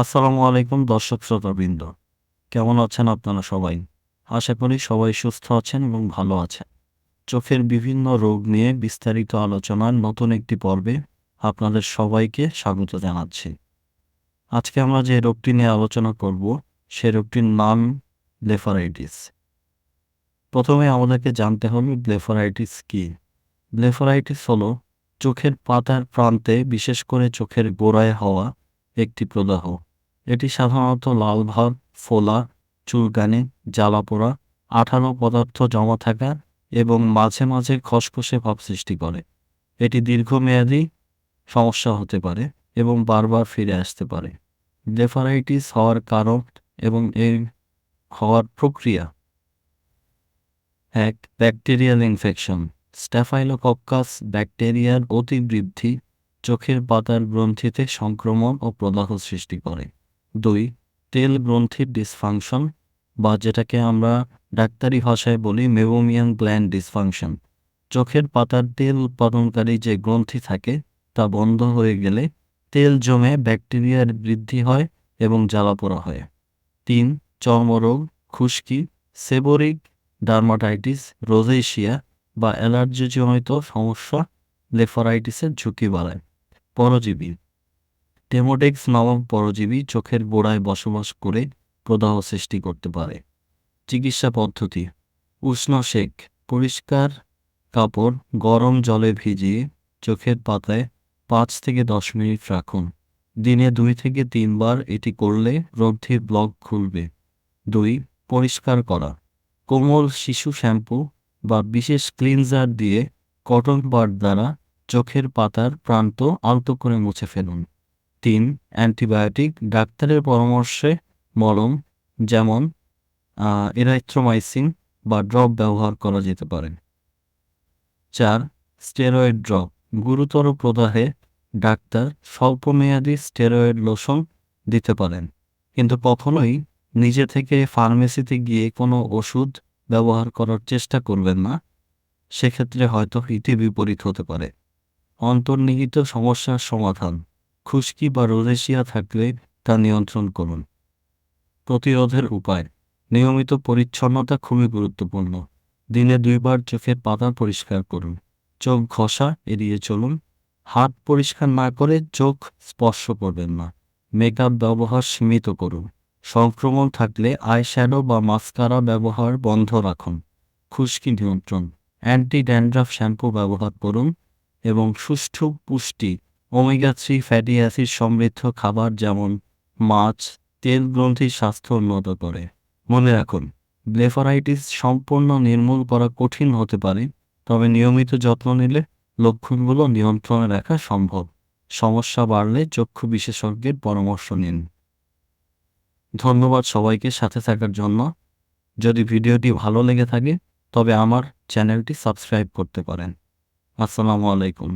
আসসালামু আলাইকুম দর্শক শ্রোতাবৃন্দ। কেমন আছেন আপনারা সবাই? আশা করি সবাই সুস্থ আছেন এবং ভালো আছেন। চোখের বিভিন্ন রোগ নিয়ে বিস্তারিত আলোচনার নতুন একটি পর্বে আপনাদের সবাইকে স্বাগত জানাচ্ছি। আজকে আমরা যে রোগটি নিয়ে আলোচনা করব, সে রোগটির নাম ব্লেফারাইটিস। প্রথমে আমাদেরকে জানতে হবে ব্লেফারাইটিস কি? ব্লেফারাইটিস হলো চোখের পাতার প্রান্তে বিশেষ করে চোখের গোড়ায় হওয়া একটি প্রদাহ। এটি সাধারণত লাল ভাব ফোলা চুলকানি জ্বালাপোড়া, আঠালো পদার্থ জমা থাকা এবং মাঝে মাঝে খসখসে ভাব সৃষ্টি করে। এটি দীর্ঘমেয়াদী সমস্যা হতে পারে এবং বারবার ফিরে আসতে পারে। ব্লেফারাইটিস হওয়ার কারণ এবং এর হওয়ার প্রক্রিয়া। এক, ব্যাকটেরিয়াল ইনফেকশন। স্ট্যাফাইলোকক্কাস ব্যাকটেরিয়ার অতিবৃদ্ধি চোখের পাতার গ্রন্থিতে সংক্রমণ ও প্রদাহ সৃষ্টি করে। দুই, তেল গ্রন্থির ডিসফাংশন বা যেটাকে আমরা ডাক্তারি ভাষায় বলি মেবোমিয়ান গ্ল্যান্ড ডিসফাংশন চোখের পাতার তেল উৎপাদনকারী যে গ্রন্থি থাকে, তা বন্ধ হয়ে গেলে তেল জমে ব্যাকটেরিয়ার বৃদ্ধি হয় এবং জ্বালাপোড়া হয়। তিন, চর্মরোগ, খুশকি, সেবোরিক, ডার্মাটাইটিস রোজেশিয়া বা অ্যালার্জিজনিত সমস্যা, লেফারাইটিসের ঝুঁকি বাড়ায়। পরজীবী টেমোডেক্স নামক পরজীবী চোখের গোড়ায় বসবাস করে প্রদাহ সৃষ্টি করতে পারে। চিকিৎসা পদ্ধতি। উষ্ণ সেক, পরিষ্কার কাপড় গরম জলে ভিজিয়ে চোখের পাতায় পাঁচ থেকে দশ মিনিট রাখুন। দিনে দুই থেকে তিনবার এটি করলে গ্রন্থির ব্লক খুলবে। দুই, পরিষ্কার করা। কোমল শিশু শ্যাম্পু বা বিশেষ ক্লিনজার দিয়ে কটন বার দ্বারা চোখের পাতার প্রান্ত আলতো করে মুছে ফেলুন। তিন অ্যান্টিবায়োটিক ডাক্তারের পরামর্শে মলম, যেমন এরাইথ্রোমাইসিন বা ড্রপ ব্যবহার করা যেতে পারে। চার, স্টেরয়েড ড্রপ। গুরুতর প্রদাহে ডাক্তার স্বল্পমেয়াদী স্টেরয়েড লোশন দিতে পারেন, কিন্তু কখনোই নিজে থেকে ফার্মেসিতে গিয়ে কোনো ওষুধ ব্যবহার করার চেষ্টা করবেন না। সেক্ষেত্রে হয়তো হিতে বিপরীত হতে পারে। অন্তর্নিহিত সমস্যার সমাধান। খুশকি বা রোজেশিয়া থাকলে তা নিয়ন্ত্রণ করুন। প্রতিরোধের উপায়। নিয়মিত পরিচ্ছন্নতা খুবই গুরুত্বপূর্ণ। দিনে দুইবার চোখের পাতা পরিষ্কার করুন। চোখ ঘষা এড়িয়ে চলুন। হাত পরিষ্কার না করে চোখ স্পর্শ করবেন না। মেকআপ ব্যবহার সীমিত করুন। সংক্রমণ থাকলে আই শ্যাডো বা মাস্কারা ব্যবহার বন্ধ রাখুন। খুশকি নিয়ন্ত্রণ। অ্যান্টি ড্যান্ড্রাফ শ্যাম্পু ব্যবহার করুন এবং সুষ্ঠু পুষ্টি ওমেগা থ্রি ফ্যাটি অ্যাসিড সমৃদ্ধ খাবার যেমন মাছ, তেল গ্রন্থির স্বাস্থ্য উন্নত করে। মনে রাখুন ব্লেফারাইটিস সম্পূর্ণ নির্মূল করা কঠিন হতে পারে, তবে নিয়মিত যত্ন নিলে লক্ষণগুলো নিয়ন্ত্রণে রাখা সম্ভব। সমস্যা বাড়লে চক্ষু বিশেষজ্ঞের পরামর্শ নিন। ধন্যবাদ সবাইকে সাথে থাকার জন্য। যদি ভিডিওটি ভালো লেগে থাকে, তবে আমার চ্যানেলটি সাবস্ক্রাইব করতে পারেন। আসসালামু আলাইকুম।